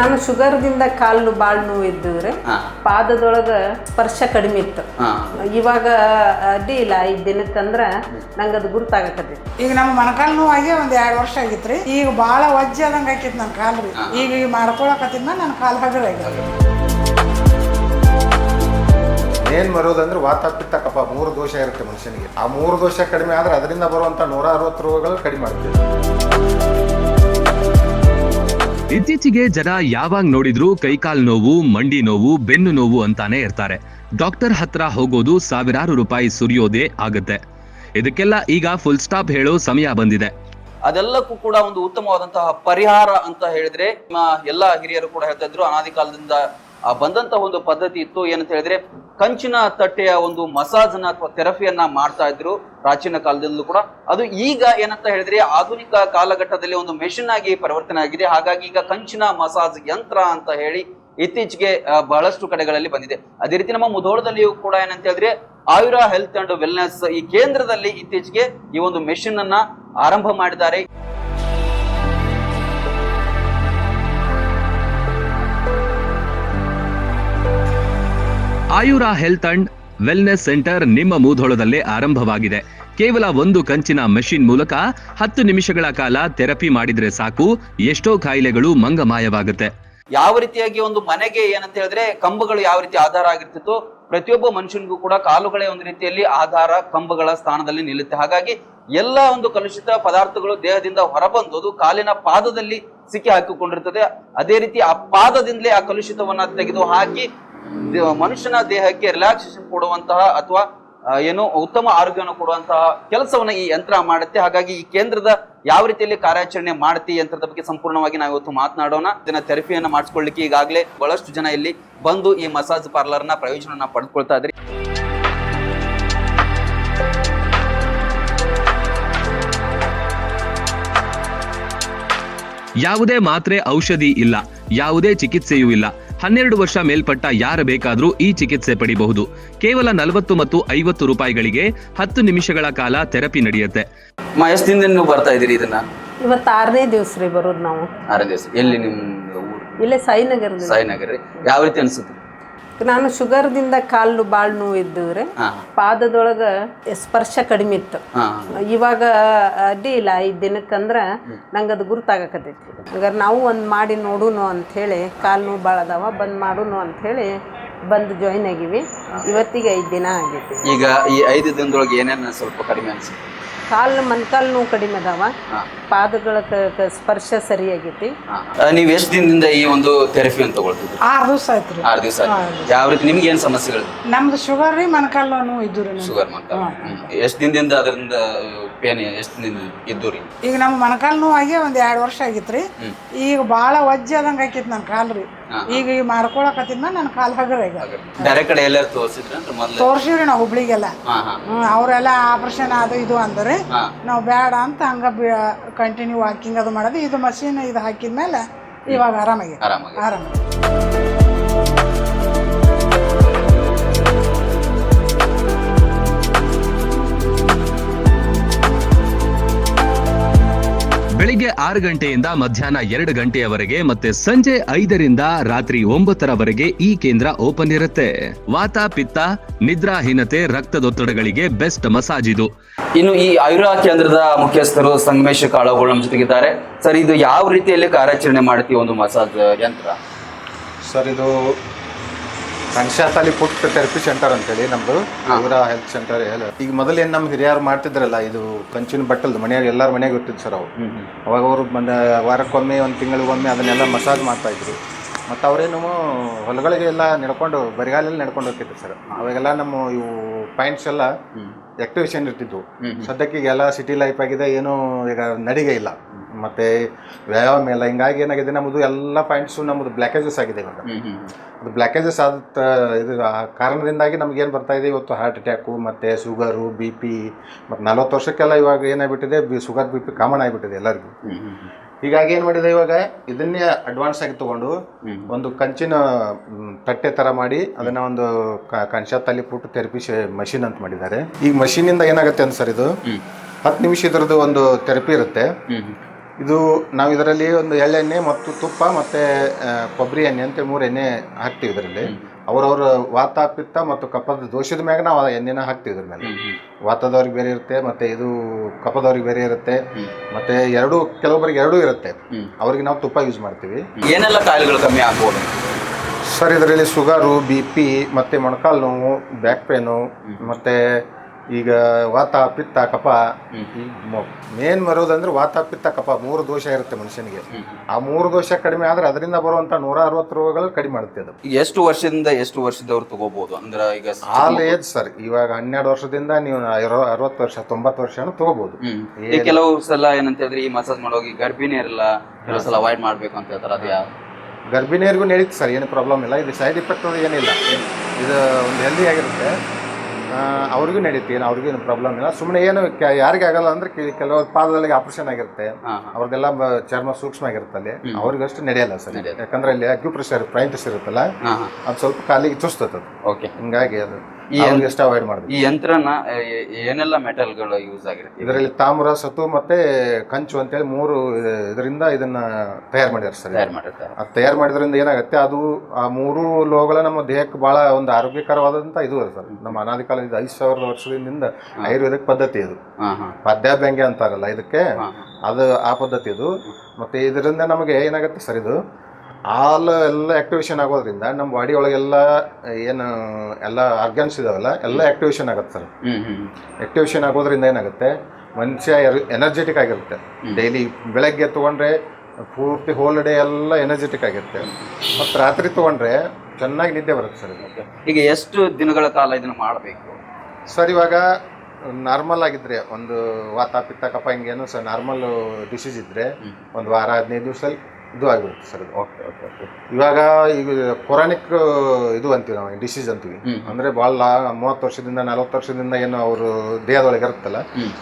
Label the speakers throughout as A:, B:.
A: ನಾನು ಶುಗರ್ದಿಂದ ಕಾಲು ಭಾಳ ನೋವು ಇದ್ದವ್ರೆ. ಪಾದದೊಳಗ ಸ್ಪರ್ಶ ಕಡಿಮೆ ಇತ್ತು. ಇವಾಗ ಅಡ್ಡಿ ಇಲ್ಲ. ಐದು ದಿನಕ್ಕಂದ್ರ ನಂಗೆ ಅದು ಗುರುತಾಗಕತ್ತೈತಿ.
B: ಈಗ ನಮ್ಮ ಮೊಣಕಾಲು ನೋವಾಗಿ ಒಂದ್ ಎರಡು ವರ್ಷ ಆಗಿತ್ರಿ. ಈಗ ಭಾಳ ವಜ್ಜೆ ಆದಂಗೆ ಆಕಿತ್ತು ನನ್ನ ಕಾಲು ರೀ ಈಗ ಈಗ ಮಾಡ್ಕೊಳಕತ್ತಿದ್ನ ನನ್ನ ಕಾಲು ಹಗರ
C: ಏನ್ ಬರೋದಂದ್ರೆ ವಾತ ಪಿತ್ತ ಕಫ ಮೂರು ದೋಷ ಇರುತ್ತೆ ಮನುಷ್ಯನಿಗೆ. ಆ ಮೂರು ದೋಷ ಕಡಿಮೆ ಆದ್ರೆ ಅದರಿಂದ ಬರುವಂತ ನೂರ ಅರವತ್ತು ರೋಗಗಳು ಕಡಿಮೆ ಆಗ್ತದೆ
D: ಇತ್ತೀಚೆಗೆ ಜನ ಯಾವಾಗ ನೋಡಿದ್ರು ಕೈಕಾಲ್ ನೋವು, ಮಂಡಿ ನೋವು, ಬೆನ್ನು ನೋವು ಅಂತಾನೆ ಇರ್ತಾರೆ. ಡಾಕ್ಟರ್ ಹತ್ರ ಹೋಗೋದು ಸಾವಿರಾರು ರೂಪಾಯಿ ಸುರಿಯೋದೇ ಆಗತ್ತೆ. ಇದಕ್ಕೆಲ್ಲ ಈಗ ಫುಲ್ ಸ್ಟಾಪ್ ಹೇಳೋ ಸಮಯ ಬಂದಿದೆ.
E: ಅದೆಲ್ಲಕ್ಕೂ ಕೂಡ ಒಂದು ಉತ್ತಮವಾದಂತಹ ಪರಿಹಾರ ಅಂತ ಹೇಳಿದ್ರೆ, ನಮ್ಮ ಎಲ್ಲ ಹಿರಿಯರು ಕೂಡ ಹೇಳ್ತಾ ಇದ್ರು, ಅನಾದಿ ಕಾಲದಿಂದ ಬಂದಂತ ಒಂದು ಪದ್ಧತಿ ಇತ್ತು. ಏನಂತ ಹೇಳಿದ್ರೆ ಕಂಚಿನ ತಟ್ಟೆಯ ಒಂದು ಮಸಾಜ್ ಮಸಾಜ್ನ ಅಥವಾ ಥೆರಪಿಯನ್ನ ಮಾಡ್ತಾ ಇದ್ರು ಪ್ರಾಚೀನ ಕಾಲದಲ್ಲೂ ಕೂಡ. ಅದು ಈಗ ಏನಂತ ಹೇಳಿದ್ರೆ ಆಧುನಿಕ ಕಾಲಘಟ್ಟದಲ್ಲಿ ಒಂದು ಮೆಷಿನ್ ಆಗಿ ಪರಿವರ್ತನೆ ಆಗಿದೆ. ಹಾಗಾಗಿ ಈಗ ಕಂಚಿನ ಮಸಾಜ್ ಯಂತ್ರ ಅಂತ ಹೇಳಿ ಇತ್ತೀಚೆಗೆ ಬಹಳಷ್ಟು ಕಡೆಗಳಲ್ಲಿ ಬಂದಿದೆ. ಅದೇ ರೀತಿ ನಮ್ಮ ಮುಧೋಳದಲ್ಲಿಯೂ ಕೂಡ ಏನಂತ ಹೇಳಿದ್ರೆ ಆಯುರ ಹೆಲ್ತ್ ಅಂಡ್ ವೆಲ್ನೆಸ್ ಈ ಕೇಂದ್ರದಲ್ಲಿ ಇತ್ತೀಚೆಗೆ ಈ ಒಂದು ಮೆಷಿನ್ ಅನ್ನ ಆರಂಭ ಮಾಡಿದ್ದಾರೆ.
D: Ayura health and wellness centre ನಿಮ್ಮ ಮೂಧೋಳದಲ್ಲೇ ಆರಂಭವಾಗಿದೆ. ಕೇವಲ ಒಂದು ಕಂಚಿನ ಮೆಷಿನ್ ಮೂಲಕ ಹತ್ತು ನಿಮಿಷಗಳ ಕಾಲ ಥೆರಪಿ ಮಾಡಿದ್ರೆ ಸಾಕು. ಎಷ್ಟೋ ಕಾಯಿಲೆಗಳು ಮಂಗಮಾಯವಾಗುತ್ತೆ.
E: ಯಾವ ರೀತಿಯಾಗಿ ಒಂದು ಮನೆಗೆ ಏನಂತ ಹೇಳಿದ್ರೆ ಕಂಬಗಳು ಯಾವ ರೀತಿ ಆಧಾರ ಆಗಿರ್ತಿತ್ತು ಪ್ರತಿಯೊಬ್ಬ ಮನುಷ್ಯನಿಗೂ ಕೂಡ ಕಾಲುಗಳೇ ಒಂದು ರೀತಿಯಲ್ಲಿ ಆಧಾರ ಕಂಬಗಳ ಸ್ಥಾನದಲ್ಲಿ ನಿಲ್ಲುತ್ತೆ. ಹಾಗಾಗಿ ಎಲ್ಲ ಒಂದು ಕಲುಷಿತ ಪದಾರ್ಥಗಳು ದೇಹದಿಂದ ಹೊರಬಂದು ಕಾಲಿನ ಪಾದದಲ್ಲಿ ಸಿಕ್ಕಿ ಹಾಕಿಕೊಂಡಿರ್ತದೆ. ಅದೇ ರೀತಿ ಆ ಪಾದದಿಂದಲೇ ಆ ಕಲುಷಿತವನ್ನ ತೆಗೆದು ಹಾಕಿ ಮನುಷ್ಯನ ದೇಹಕ್ಕೆ ರಿಲ್ಯಾಕ್ಸೇಷನ್ ಕೊಡುವಂತಹ ಅಥವಾ ಏನು ಉತ್ತಮ ಆರೋಗ್ಯವನ್ನು ಕೊಡುವಂತಹ ಕೆಲಸವನ್ನ ಈ ಯಂತ್ರ ಮಾಡುತ್ತೆ. ಹಾಗಾಗಿ ಈ ಕೇಂದ್ರದ ಯಾವ ರೀತಿಯಲ್ಲಿ ಕಾರ್ಯಾಚರಣೆ ಮಾಡುತ್ತೆ ಯಂತ್ರದ ಬಗ್ಗೆ ಸಂಪೂರ್ಣವಾಗಿ ನಾವು ಇವತ್ತು ಮಾತನಾಡೋಣ. ಇದನ್ನ ಥೆರಪಿಯನ್ನ ಮಾಡಿಸ್ಕೊಳ್ಳಿಕ್ಕೆ ಈಗಾಗಲೇ ಬಹಳಷ್ಟು ಜನ ಇಲ್ಲಿ ಬಂದು ಈ ಮಸಾಜ್ ಪಾರ್ಲರ್ನ ಪ್ರಯೋಜನ ಪಡೆದುಕೊಳ್ತಾ ಇದ್ರಿ.
D: ಯಾವುದೇ ಮಾತ್ರೆ ಔಷಧಿ ಇಲ್ಲ, ಯಾವುದೇ ಚಿಕಿತ್ಸೆಯೂ ಇಲ್ಲ. ಹನ್ನೆರಡು ವರ್ಷ ಮೇಲ್ಪಟ್ಟ ಯಾರ ಬೇಕಾದರೂ ಈ ಚಿಕಿತ್ಸೆ ಪಡಿಬಹುದು. ಕೇವಲ ನಲವತ್ತು ಮತ್ತು ಐವತ್ತು ರೂಪಾಯಿಗಳಿಗೆ ಹತ್ತು ನಿಮಿಷಗಳ ಕಾಲ ಥೆರಪಿ ನಡೆಯುತ್ತೆ.
E: ಮಾ ಎಷ್ಟು ದಿನದಿಂದ ನೀವು ಬರ್ತಾ ಇದ್ದೀರಿ ಇದನ್ನ?
A: ಇವತ್ತು ಆರನೇ ದಿವಸ ರೀ ಬರೋದು ನಾವು.
E: ಆರನೇ ದಿವಸ. ಎಲ್ಲಿ ನಿಮ್ಮ ಊರು?
A: ಇಲ್ಲೇ ಸಾಯಿನಗರ
E: ಸಾಯಿನಗರ್ ರೀ. ಯಾವ ರೀತಿ ಅನ್ಸುತ್ತೆ?
A: ನಾನು ಶುಗರ್ದಿಂದ ಕಾಲು ಭಾಳ ನೋವು ಇದ್ದವ್ರೆ
E: ಹಾ.
A: ಪಾದದೊಳಗ ಸ್ಪರ್ಶ ಕಡಿಮೆ ಇತ್ತು. ಇವಾಗ ಅಡ್ಡಿ ಇಲ್ಲ ಐದು ದಿನಕ್ಕಂದ್ರ ನಂಗೆ ಅದು ಗುರುತಾಗಕತ್ತೈತಿ. ಹಾಗಾದ್ರೆ ನಾವು ಒಂದು ಮಾಡಿ ನೋಡುನು ಅಂಥೇಳಿ ಕಾಲು ನೋವು ಭಾಳ ಅದಾವ ಬಂದು ಮಾಡುನು ಹೇಳಿ ಬಂದು ಜಾಯ್ನ್ ಆಗಿವಿ. ಇವತ್ತಿಗೆ ಐದು ದಿನ ಆಗೈತಿ
E: ಈಗ ಈ ಐದು ದಿನದೊಳಗೆ ಏನೇನು ಸ್ವಲ್ಪ ಕಡಿಮೆ ಅನ್ಸುತ್ತೆ?
A: ಕಾಲು ಮನ್ಕಾಲ್ ನೋವು ಕಡಿಮೆ ಅದಾವ. ಪಾದಗಳ ಕ- ಕ- ಸ್ಪರ್ಶ ಸರಿಯಾಗೈತಿ
E: ನೀವು ಎಷ್ಟು ದಿನದಿಂದ ಈ ಒಂದು ಥೆರಪಿಯನ್ನು ತಗೊಳ್ತಿದ್ರಿ
B: ಆರು ದಿವಸ ಆಯ್ತು ರೀ.
E: ಆರು ದಿವಸ ಯಾವ ರೀತಿ ನಿಮ್ಗೆ ಏನು ಸಮಸ್ಯೆಗಳು
B: ನಮ್ದು ಶುಗರ್ ರೀ ಮೊಣಕಾಲು ನೋವು ಇದ್ದು ರೀ.
E: ಶುಗರ್ ಮನ್ಕಾಲ್ ಎಷ್ಟು ದಿನದಿಂದ ಅದರಿಂದ ಪೇನ್ ಎಷ್ಟು ದಿನ ಇದ್ದು ರೀ?
B: ಈಗ ನಮ್ಮ ಮೊಣಕಾಲು ಆಗೇ ಒಂದ್ ಎರಡು ವರ್ಷ ಆಗಿತ್ರಿ ಈಗ ಭಾಳ ವಜ್ಜೆ ಆದಂಗೆ ಆಕೈತಿ ನನ್ನ ಕಾಲು ರೀ. ಈಗ ಈಗ ಮಾಡ್ಕೊಳಕತ್ತಿದ್ನ ನನ್ನ ಕಾಲು ಹಗರ ಈಗ
E: ಬೇರೆ ಕಡೆ ಎಲ್ಲಾರು ತೋರಿಸಿದ್ರ ಮೊದ್ಲು
B: ತೋರ್ಸಿವ್ರಿ ನಾವು ಹುಬ್ಳಿಗೆಲ್ಲ. ಹ್ಮ್ ಅವರೆಲ್ಲ ಆಪರೇಷನ್ ಅದು ಇದು ಅಂದ್ರೆ ನಾವು ಬೇಡ ಅಂತ ಹಂಗ ಕಂಟಿನ್ಯೂ ವಾಕಿಂಗ್ ಅದು ಮಾಡೋದು. ಇದು ಮಷೀನ್ ಇದು ಹಾಕಿದ್ಮೇಲೆ ಇವಾಗ ಆರಾಮಾಗಿ
E: ಆರಾಮಾಗಿ
B: ಆರಾಮಾಗಿ
D: ಬೆಳಿಗ್ಗೆ ಆರು ಗಂಟೆಯಿಂದ ಮಧ್ಯಾಹ್ನ ಎರಡು ಗಂಟೆಯವರೆಗೆ ಮತ್ತೆ ಸಂಜೆ ಐದರಿಂದ ರಾತ್ರಿ ಒಂಬತ್ತರವರೆಗೆ ಈ ಕೇಂದ್ರ ಓಪನ್ ಇರುತ್ತೆ. ವಾತ ಪಿತ್ತ ನಿದ್ರಾಹೀನತೆ ರಕ್ತದೊತ್ತಡಗಳಿಗೆ ಬೆಸ್ಟ್ ಮಸಾಜ್ ಇದು.
E: ಇನ್ನು ಈ ಆಯುರ್ವೇದ ಕೇಂದ್ರದ ಮುಖ್ಯಸ್ಥರು ಸಂಗಮೇಶ ಕಾಳಗಳು ನಮ್ಮ ಜೊತೆಗಿದ್ದಾರೆ. ಸರ್ ಇದು ಯಾವ ರೀತಿಯಲ್ಲಿ ಕಾರ್ಯಾಚರಣೆ ಮಾಡ್ತೀವಿ ಒಂದು ಮಸಾಜ್ ಯಂತ್ರ?
C: ಸರ್ ಇದು ಕನ್ಶಾತಾಲಿ ಫುಟ್ ಥೆರಪಿ ಸೆಂಟರ್ ಅಂತೇಳಿ ನಮ್ಮದು ಇವರ ಹೆಲ್ತ್ ಸೆಂಟರ್ ಈಗ ಮೊದಲು ಏನು ನಮ್ಮ ಹಿರಿಯರು ಮಾಡ್ತಿದ್ರಲ್ಲ ಇದು ಕಂಚಿನ ಬಟ್ಟಲ್ದು ಮನೆಯಾಗ ಎಲ್ಲರ ಮನೆಯಾಗ ಇರ್ತಿದ್ದು ಸರ್ ಅವು ಅವಾಗ ಅವರು ಬಂದ ವಾರಕ್ಕೊಮ್ಮೆ ಒಂದು ತಿಂಗಳಿಗೊಮ್ಮೆ ಅದನ್ನೆಲ್ಲ ಮಸಾಜ್ ಮಾಡ್ತಾ ಇದ್ರು ಮತ್ತು ಅವರೇನು ಹೊಲಗಳಿಗೆ ಎಲ್ಲ ನಡ್ಕೊಂಡು ಬರಿಗಾಲಲ್ಲಿ ನಡ್ಕೊಂಡು ಹೋಗ್ತಿದ್ರು ಸರ್ ಅವಾಗೆಲ್ಲ ನಮ್ಮ ಇವು ಪಾಯಿಂಟ್ಸ್ ಎಲ್ಲ ಆಕ್ಟಿವೇಶನ್ ಇರ್ತಿದ್ವು. ಸದ್ಯಕ್ಕೆ ಈಗೆಲ್ಲ ಸಿಟಿ ಲೈಫ್ ಆಗಿದೆ ಏನೂ ಈಗ ನಡಿಗೆ ಇಲ್ಲ. ಮತ್ತು ವ್ಯಾಯಾಮ ಇಲ್ಲ ಹಿಂಗಾಗಿ ಏನಾಗಿದೆ ನಮ್ಮದು ಎಲ್ಲ ಪಾಯಿಂಟ್ಸು ನಮ್ಮದು ಬ್ಲ್ಯಾಕೇಜಸ್ ಆಗಿದೆ ಇವಾಗ. ಅದು ಬ್ಲ್ಯಾಕೇಜಸ್ ಆದ ಇದು ಆ ಕಾರಣದಿಂದಾಗಿ ನಮ್ಗೇನು ಬರ್ತಾ ಇದೆ ಇವತ್ತು ಹಾರ್ಟ್ ಅಟ್ಯಾಕು ಮತ್ತು ಶುಗರು ಬಿ ಪಿ ಮತ್ತು ನಲ್ವತ್ತು ವರ್ಷಕ್ಕೆಲ್ಲ ಇವಾಗ ಏನಾಗ್ಬಿಟ್ಟಿದೆ B sugar B P common ಆಗಿಬಿಟ್ಟಿದೆ ಎಲ್ಲರಿಗೂ. ಹೀಗಾಗಿ ಏನು ಮಾಡಿದೆ ಇವಾಗ ಇದನ್ನೇ ಅಡ್ವಾನ್ಸ್ ಆಗಿ ತೊಗೊಂಡು ಒಂದು ಕಂಚಿನ ತಟ್ಟೆ ಥರ ಮಾಡಿ ಅದನ್ನು ಒಂದು ಕಂಚ ಪುಟ್ಟು ಥೆರಪಿ ಮಷಿನ್ ಅಂತ ಮಾಡಿದ್ದಾರೆ. ಈ ಮಷೀನಿಂದ ಏನಾಗುತ್ತೆ ಅಂತ ಸರ್ ಇದು? ಹತ್ತು ನಿಮಿಷ ಇದ್ರದ್ದು ಒಂದು ಥೆರಪಿ ಇರುತ್ತೆ. ಇದು ನಾವು ಇದರಲ್ಲಿ ಒಂದು ಎಳ್ಳೆಣ್ಣೆ ಮತ್ತು ತುಪ್ಪ ಮತ್ತು ಕೊಬ್ಬರಿ ಎಣ್ಣೆ ಅಂತ ಮೂರು ಎಣ್ಣೆ ಹಾಕ್ತೀವಿ ಇದರಲ್ಲಿ. ಅವರವರ ವಾತ ಪಿತ್ತ ಮತ್ತು ಕಫದ ದೋಷದ ಮ್ಯಾಗ ನಾವು ಆ ಎಣ್ಣೆನ ಹಾಕ್ತೀವಿ ಇದ್ರ ಮೇಲೆ. ವಾತದವ್ರಿಗೆ ಬೇರೆ ಇರುತ್ತೆ ಮತ್ತು ಇದು ಕಫದವ್ರಿಗೆ ಬೇರೆ ಇರುತ್ತೆ ಮತ್ತು ಎರಡು ಕೆಲವೊಬ್ಬರಿಗೆ ಎರಡೂ ಇರುತ್ತೆ. ಅವ್ರಿಗೆ ನಾವು ತುಪ್ಪ ಯೂಸ್ ಮಾಡ್ತೀವಿ.
E: ಏನೆಲ್ಲ ಕಾಯಿಲೆಗಳು ಕಮ್ಮಿ ಆಗ್ಬೋದು?
C: ಸರ್ ಇದರಲ್ಲಿ ಶುಗರು ಬಿ ಪಿ ಮತ್ತು ಮೊಣಕಾಲು ನೋವು ಬ್ಯಾಕ್ ಪೇನು ಮತ್ತು ಈಗ ವಾತ ಪಿತ್ತ ಕಪ. ಮೇನ್ ಬರೋದಂದ್ರೆ ವಾತ ಪಿತ್ತ ಕಪ. ಮೂರು ದೋಷ ಇರುತ್ತೆ ಮನುಷ್ಯನಿಗೆ. ಆ ಮೂರು ದೋಷ ಕಡಿಮೆ ಆದ್ರೆ ಅದರಿಂದ ಬರುವಂತ ನೂರ ಅರವತ್ತು ರೋಗಗಳು ಕಡಿಮೆ ಮಾಡುತ್ತೆ ಅದು.
E: ಎಷ್ಟು ವರ್ಷದಿಂದ ಎಷ್ಟು ವರ್ಷದವ್ರು ತಗೋಬಹುದು ಅಂದ್ರೆ ಈಗ
C: ಆಲ್ ಏಜ್ ಸರ್ ಇವಾಗ ಹನ್ನೆರಡು ವರ್ಷದಿಂದ ನೀವು ಅರವತ್ತು ವರ್ಷ ತೊಂಬತ್ತು ವರ್ಷ ತಗೋಬಹುದು
E: ಕೆಲವು ಸಲ ಏನಂತ ಹೇಳಿದ್ರೆ ಈ ಮಸಾಜ್ ಮಾಡೋಗಿ ಗರ್ಭಿಣಿ ಇರಲ್ಲ ಕೆಲವು ಸಲ ಅವಾಯ್ಡ್ ಮಾಡ್ಬೇಕು ಅಂತ ಹೇಳ್ತಾರೆ. ಅದು ಯಾವ
C: ಗರ್ಭಿಣಿಯರಿಗೂ ನಡೀತು ಸರ್ ಏನು ಪ್ರಾಬ್ಲಮ್ ಇಲ್ಲ. ಇದು ಸೈಡ್ ಇಫೆಕ್ಟ್ ಏನಿಲ್ಲ. ಇದು ಒಂದು ಹೆಲ್ದಿ ಆಗಿರುತ್ತೆ. ಅವ್ರಿಗೂ ನಡೀತಿ ಅವ್ರಿಗೇನು ಅವ್ರಿಗೂ ಏನು ಪ್ರಾಬ್ಲಮ್ ಇಲ್ಲ. ಸುಮ್ಮನೆ ಏನು ಯಾರಿಗೆ ಆಗಲ್ಲ ಅಂದ್ರೆ ಕೆ- ಕೆಲವು ಪಾದದಲ್ಲಿ ಆಪರೇಷನ್ ಆಗಿರುತ್ತೆ. ಅವ್ರದ್ದೆಲ್ಲ ಚರ್ಮ ಸೂಕ್ಷ್ಮ ಆಗಿರುತ್ತೆ ಅಲ್ಲಿ. ಅವ್ರಿಗಷ್ಟು ನಡೆಯಲ್ಲ ಸರ್. ಯಾಕಂದ್ರೆ ಅಲ್ಲಿ ಅಕ್ಯುಪ್ರೆಷರ್ ಪ್ರೈಂಟಿಸ್ ಇರುತ್ತಲ್ಲ. ಅದು ಸ್ವಲ್ಪ ಕಾಲಿಗೆ ಚುಸ್ತದ
E: ಓಕೆ
C: ಹಿಂಗಾಗಿ ಅದು
E: ಈ
C: ಎಷ್ಟು ಅವಾಯ್ಡ್
E: ಈ ಯಂತ್ರನ ಏನೆಲ್ಲ ಮೆಟಲ್ಗಳು ಯೂಸ್ ಆಗಿರುತ್ತೆ
C: ಇದರಲ್ಲಿ ತಾಮ್ರ ಸತು ಮತ್ತೆ ಕಂಚು ಅಂತೇಳಿ ಮೂರು ಇದರಿಂದ ಇದನ್ನ ತಯಾರು ಮಾಡಿದಾರೆ ಸರ್.
E: ತಯಾರು ಮಾಡಿರ್ತಾರೆ.
C: ಅದು ತಯಾರು ಮಾಡಿದ್ರಿಂದ ಏನಾಗುತ್ತೆ ಅದು ಆ ಮೂರು ಲೋಗಳ ನಮ್ಮ ದೇಹಕ್ಕೆ ಬಹಳ ಒಂದು ಆರೋಗ್ಯಕರವಾದಂತ ಇದು ಸರ್. ನಮ್ಮ ಅನಾದಿ ಕಾಲದಿಂದ ಐದು ಸಾವಿರದ ವರ್ಷದಿಂದ ಆಯುರ್ವೇದಿಕ್ ಪದ್ಧತಿ ಇದು
E: ಪದ್ಯ ಬೆಂಗೆ
C: ಪದ್ಯಾಭ್ಯಂಗ್ಯ ಅಂತಾರಲ್ಲ ಇದಕ್ಕೆ ಅದು ಆ ಪದ್ಧತಿ ಇದು ಮತ್ತೆ ಇದರಿಂದ ನಮಗೆ ಏನಾಗುತ್ತೆ ಸರ್ ಇದು? ಆಲ್ ಎಲ್ಲ ಆಕ್ಟಿವೇಶನ್ ಆಗೋದ್ರಿಂದ ನಮ್ಮ ಬಾಡಿ ಒಳಗೆಲ್ಲ ಏನು ಎಲ್ಲ ಆರ್ಗನ್ಸ್ ಇದಾವಲ್ಲ ಎಲ್ಲ ಆಕ್ಟಿವೇಶನ್ ಆಗುತ್ತೆ ಸರ್. ಆಕ್ಟಿವೇಶನ್ ಆಗೋದ್ರಿಂದ ಏನಾಗುತ್ತೆ ಮನುಷ್ಯ ಎನರ್ಜೆಟಿಕ್ ಆಗಿರುತ್ತೆ. ಡೈಲಿ ಬೆಳಗ್ಗೆ ತೊಗೊಂಡ್ರೆ ಪೂರ್ತಿ ಹೋಲ್ ಡೇ ಎಲ್ಲ ಎನರ್ಜೆಟಿಕ್ ಆಗಿರುತ್ತೆ. ಮತ್ತು ರಾತ್ರಿ ತೊಗೊಂಡ್ರೆ ಚೆನ್ನಾಗಿ ನಿದ್ದೆ ಬರುತ್ತೆ ಸರ್
E: ಈಗ ಎಷ್ಟು ದಿನಗಳ ಕಾಲ ಇದನ್ನು ಮಾಡಬೇಕು?
C: ಸರ್ ಇವಾಗ ನಾರ್ಮಲ್ ಆಗಿದ್ರೆ ಒಂದು ವಾತ ಪಿತ್ತ ಹಿಂಗೇನು ಸರ್ ನಾರ್ಮಲ್ ಡಿಸೀಸ್ ಇದ್ರೆ ಒಂದು ವಾರ ಹದಿನೈದು ದಿವಸದಲ್ಲಿ ಇದು ಆಗಿಬಿಡುತ್ತೆ ಸರ್ ಇದು.
E: ಓಕೆ ಓಕೆ ಓಕೆ
C: ಇವಾಗ ಈಗ ಕೊರಾನಿಕ್ ಇದು ಅಂತೀವಿ ನಾವು ಡಿಸೀಸ್ ಅಂತೀವಿ. ಅಂದ್ರೆ ಭಾಳ ಮೂವತ್ತು ವರ್ಷದಿಂದ ನಲವತ್ತು ವರ್ಷದಿಂದ ಏನು ಅವರು ದೇಹದೊಳಗೆ ಇರುತ್ತಲ್ಲ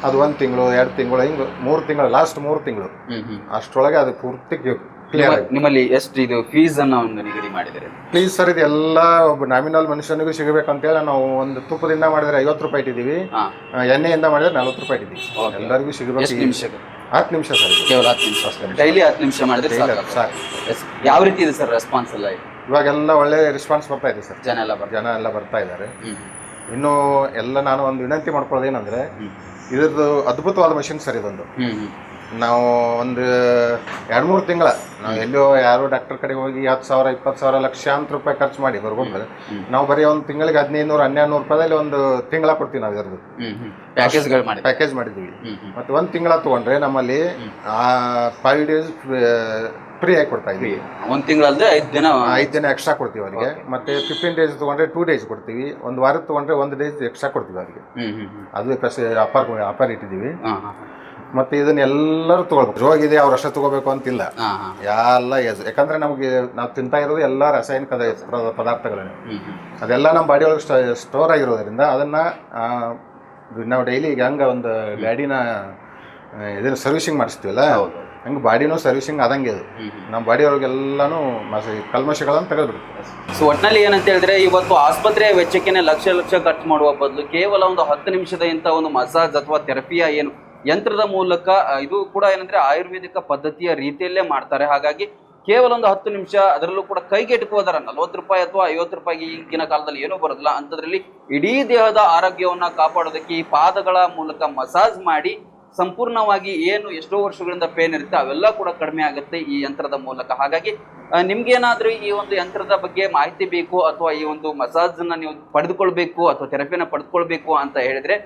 C: ಅದು ಒಂದು ತಿಂಗಳು ಎರಡು ತಿಂಗಳು ಹಿಂಗೆ ಮೂರು ತಿಂಗಳು ಲಾಸ್ಟ್ ಮೂರು ತಿಂಗಳು. ಅಷ್ಟರೊಳಗೆ ಅದು ಪೂರ್ತಿ ಕ್ಲಿಯರ್
E: ನಿಮ್ಮಲ್ಲಿ ಎಷ್ಟು ಇದು ಫೀಸ್ ಅನ್ನ ಒಂದು ನಿಗದಿ ಮಾಡಿದರೆ
C: ಪ್ಲೀಸ್ ಸರ್ ಇದು ಎಲ್ಲ ಒಬ್ಬ ನಾಮಿನಲ್ ಮನುಷ್ಯನಿಗೂ ಸಿಗಬೇಕಂತೇಳಿ ನಾವು ಒಂದು ತುಪ್ಪದಿಂದ ಮಾಡಿದ್ರೆ ಐವತ್ತು ರೂಪಾಯಿ ಇಟ್ಟಿದ್ದೀವಿ. ಎಣ್ಣೆಯಿಂದ ಮಾಡಿದ್ರೆ ನಲವತ್ತು ರೂಪಾಯಿ ಇಟ್ಟಿದ್ದೀವಿ. ಎಲ್ಲರಿಗೂ ಸಿಗಬೇಕು ಹತ್ತು ನಿಮಿಷ ಸರ್
E: ಕೇವಲ ಹತ್ತು ನಿಮಿಷ ಡೈಲಿ ಹತ್ತು ನಿಮಿಷ ಮಾಡಿದ್ರೆ
C: ಸರ್
E: ಸಾಕು. Yes. ಯಾವ ರೀತಿ ಇದೆ ಸರ್ ರೆಸ್ಪಾನ್ಸ್ ಎಲ್ಲ ಇದು?
C: ಇವಾಗೆಲ್ಲ ಒಳ್ಳೆ ರೆಸ್ಪಾನ್ಸ್ ಬರ್ತಾ ಇದೆ ಸರ್.
E: ಜನ ಎಲ್ಲ
C: ಜನ ಎಲ್ಲ ಬರ್ತಾ ಇದ್ದಾರೆ. ಇನ್ನು ಎಲ್ಲ ನಾನು ಒಂದು ವಿನಂತಿ ಮಾಡ್ಕೊಳ್ಳೋದು ಏನಂದ್ರೆ
E: ಹ್ಮ್.
C: ಇದ್ರದ್ದು ಅದ್ಭುತವಾದ ಮಷಿನ್ ಸರ್ ಇದೊಂದು. ನಾವು ಒಂದು ಎರಡು ಮೂರು ತಿಂಗಳ ನಾವು ಎಲ್ಲೋ ಯಾರೋ ಡಾಕ್ಟರ್ ಕಡೆ ಹೋಗಿ ಹತ್ತು ಸಾವಿರ ಇಪ್ಪತ್ತು ಸಾವಿರ ಲಕ್ಷಾಂತರ ರೂಪಾಯಿ ಖರ್ಚು ಮಾಡಿ ಬರ್ಬೋದು ನಾವು ಬರೀ ಒಂದು ತಿಂಗಳಿಗೆ ಹದಿನೈದು ನೂರು ಹನ್ನೆರಡು ನೂರು ರೂಪಾಯಿದಲ್ಲಿ ಒಂದು ತಿಂಗಳ ಕೊಡ್ತೀವಿ ನಾವು ಇದ್ರದ್ದು.
E: ಪ್ಯಾಕೇಜ್ಗಳು ಮಾಡಿ
C: ಪ್ಯಾಕೇಜ್ ಮಾಡಿದ್ದೀವಿ. ಮತ್ತು ಒಂದು ತಿಂಗಳ ತಗೊಂಡ್ರೆ ನಮ್ಮಲ್ಲಿ ಫೈವ್ ಡೇಸ್ ಫ್ರೀ ಆಗಿ ಕೊಡ್ತಾ ಇದ್ವಿ
E: ಒಂದು ತಿಂಗಳಲ್ಲದೆ ಐದು ದಿನ
C: ಐದು ದಿನ ಎಕ್ಸ್ಟ್ರಾ ಕೊಡ್ತೀವಿ ಅವರಿಗೆ. ಮತ್ತೆ ಫಿಫ್ಟೀನ್ ಡೇಸ್ ತೊಗೊಂಡ್ರೆ ಟೂ ಡೇಸ್ ಕೊಡ್ತೀವಿ. ಒಂದು ವಾರ ತಗೊಂಡ್ರೆ ಒಂದು ಡೇಸ್ ಎಕ್ಸ್ಟ್ರಾ ಕೊಡ್ತೀವಿ ಅವರಿಗೆ. ಅದು ಆಫರ್ ಆಫರ್ ಇಟ್ಟಿದ್ದೀವಿ. ಮತ್ತೆ ಇದನ್ನ ಎಲ್ಲರೂ ತಗೊಳ್ಬೇಕು. ರೋಗ ಇದೆ ಅವ್ರು ಅಷ್ಟೇ ತಗೋಬೇಕು ಅಂತಿಲ್ಲ. ಎಲ್ಲ ಯಾಕಂದ್ರೆ ನಮಗೆ ನಾವು ತಿಂತಾ ಇರೋದು ಎಲ್ಲ ರಾಸಾಯನಿಕ ಪದಾರ್ಥಗಳನ್ನು ಅದೆಲ್ಲ ನಮ್ಮ ಬಾಡಿ ಒಳಗೆ ಸ್ಟೋರ್ ಆಗಿರೋದ್ರಿಂದ ಅದನ್ನ ನಾವು ಡೈಲಿ ಈಗ ಹಂಗ ಒಂದು ಗಾಡಿನ ಇದನ್ನ ಸರ್ವಿಸಿಂಗ್ ಮಾಡಿಸ್ತೀವಲ್ಲ. ಹಂಗೆ ಬಾಡಿನೂ ಸರ್ವಿಸಿಂಗ್ ಆದಂಗೆ ಅದು. ನಮ್ಮ ಬಾಡಿ ಒಳಗೆಲ್ಲಾನು ಮಸ ಕಲ್ಮಶಗಳನ್ನು ತೆಗೆದ್ಬಿಡುತ್ತೆ
E: ಸೊ ಒಟ್ನಲ್ಲಿ ಏನಂತ ಹೇಳಿದ್ರೆ ಇವತ್ತು ಆಸ್ಪತ್ರೆಯ ವೆಚ್ಚಕ್ಕೆ ಲಕ್ಷ ಲಕ್ಷ ಖರ್ಚು ಮಾಡುವ ಬದಲು ಕೇವಲ ಒಂದು ಹತ್ತು ನಿಮಿಷದ ಇಂಥ ಒಂದು ಮಸಾಜ್ ಅಥವಾ ಥೆರಪಿಯ ಏನು? ಯಂತ್ರದ ಮೂಲಕ ಇದು ಕೂಡ ಏನಂದ್ರೆ ಆಯುರ್ವೇದಿಕ ಪದ್ಧತಿಯ ರೀತಿಯಲ್ಲೇ ಮಾಡ್ತಾರೆ. ಹಾಗಾಗಿ ಕೇವಲ ಒಂದು ಹತ್ತು ನಿಮಿಷ ಅದರಲ್ಲೂ ಕೂಡ ಕೈಗೆಟುಕುವುದರ ನಲವತ್ತು ರೂಪಾಯಿ ಅಥವಾ ಐವತ್ತು ರೂಪಾಯಿಗೆ ಈಗಿನ ಕಾಲದಲ್ಲಿ ಏನೂ ಬರೋದಿಲ್ಲ. ಅಂಥದ್ರಲ್ಲಿ ಇಡೀ ದೇಹದ ಆರೋಗ್ಯವನ್ನ ಕಾಪಾಡೋದಕ್ಕೆ ಈ ಪಾದಗಳ ಮೂಲಕ ಮಸಾಜ್ ಮಾಡಿ ಸಂಪೂರ್ಣವಾಗಿ ಏನು ಎಷ್ಟೋ ವರ್ಷಗಳಿಂದ ಪೇನ್ ಇರುತ್ತೆ ಅವೆಲ್ಲ ಕೂಡ ಕಡಿಮೆ ಆಗುತ್ತೆ ಈ ಯಂತ್ರದ ಮೂಲಕ. ಹಾಗಾಗಿ ನಿಮ್ಗೇನಾದ್ರೂ ಈ ಒಂದು ಯಂತ್ರದ ಬಗ್ಗೆ ಮಾಹಿತಿ ಬೇಕು ಅಥವಾ ಈ ಒಂದು ಮಸಾಜ್ ನೀವು ಪಡೆದುಕೊಳ್ಬೇಕು ಅಥವಾ ಥೆರಪಿನ ಪಡೆದುಕೊಳ್ಬೇಕು ಅಂತ ಹೇಳಿದ್ರೆ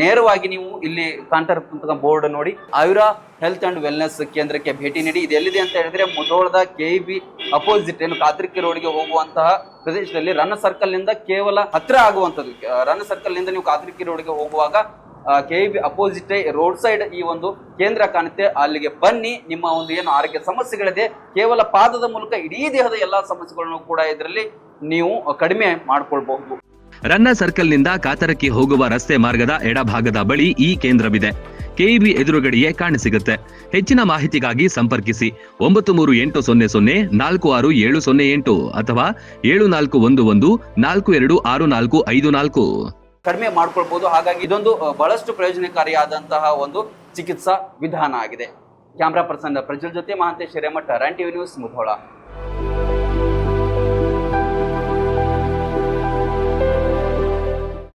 E: ನೇರವಾಗಿ ನೀವು ಇಲ್ಲಿ ಕಾಂಟರ್ ಬೋರ್ಡ್ ನೋಡಿ ಆಯುರ ಹೆಲ್ತ್ ಅಂಡ್ ವೆಲ್ನೆಸ್ ಕೇಂದ್ರಕ್ಕೆ ಭೇಟಿ ನೀಡಿ. ಇದು ಎಲ್ಲಿದೆ ಅಂತ ಹೇಳಿದ್ರೆ ಮುಧೋಳದ ಕೆ ಬಿ ಅಪೋಸಿಟ್ ಏನು ಕಾತ್ರಿಕೆ ರೋಡ್ಗೆ ಹೋಗುವಂತಹ ಪ್ರದೇಶದಲ್ಲಿ ರನ್ನ ಸರ್ಕಲ್ನಿಂದ ಕೇವಲ ಹತ್ರ ಆಗುವಂಥದ್ದು. ರನ್ನ ಸರ್ಕಲ್ನಿಂದ ನೀವು ಕಾತ್ರಿಕೆ ರೋಡ್ಗೆ ಹೋಗುವಾಗ K B opposite road side ಈ ಒಂದು ಕೇಂದ್ರ ಕಾಣುತ್ತೆ. ಅಲ್ಲಿಗೆ ಬನ್ನಿ, ನಿಮ್ಮ ಒಂದು ಏನು ಆರೋಗ್ಯ ಸಮಸ್ಯೆಗಳಿದೆ, ಕೇವಲ ಪಾದದ ಮೂಲಕ ಇಡೀ ದೇಹದ ಎಲ್ಲಾ ಸಮಸ್ಯೆಗಳನ್ನು ಕೂಡ ಇದರಲ್ಲಿ ನೀವು ಕಡಿಮೆ ಮಾಡ್ಕೊಳ್ಬಹುದು.
D: ರನ್ನ ಸರ್ಕಲ್ನಿಂದ ಕಾತರಕ್ಕೆ ಹೋಗುವ ರಸ್ತೆ ಮಾರ್ಗದ ಎಡಭಾಗದ ಬಳಿ ಈ ಕೇಂದ್ರವಿದೆ. ಕೆಇಬಿ ಎದುರುಗಡೆಯೇ ಕಾಣಸಿಗುತ್ತೆ ಹೆಚ್ಚಿನ ಮಾಹಿತಿಗಾಗಿ ಸಂಪರ್ಕಿಸಿ. ಒಂಬತ್ತು ಮೂರು ಎಂಟು ಸೊನ್ನೆ ಸೊನ್ನೆ ನಾಲ್ಕು ಆರು ಏಳು ಸೊನ್ನೆ ಎಂಟು ಅಥವಾ ಏಳು ನಾಲ್ಕು ಒಂದು ಒಂದು ನಾಲ್ಕು ಎರಡು ಆರು ನಾಲ್ಕು ಐದು ನಾಲ್ಕು.
E: ಕಡಿಮೆ ಮಾಡ್ಕೊಳ್ಬಹುದು ಹಾಗಾಗಿ ಇದೊಂದು ಬಹಳಷ್ಟು ಪ್ರಯೋಜನಕಾರಿಯಾದಂತಹ ಒಂದು ಚಿಕಿತ್ಸಾ ವಿಧಾನ ಆಗಿದೆ. ಕ್ಯಾಮ್ರಾ ಪರ್ಸನ್ ಪ್ರಜ್ವಲ್ ಜೊತೆ Mahantesh Hiremath, run news Mudhol.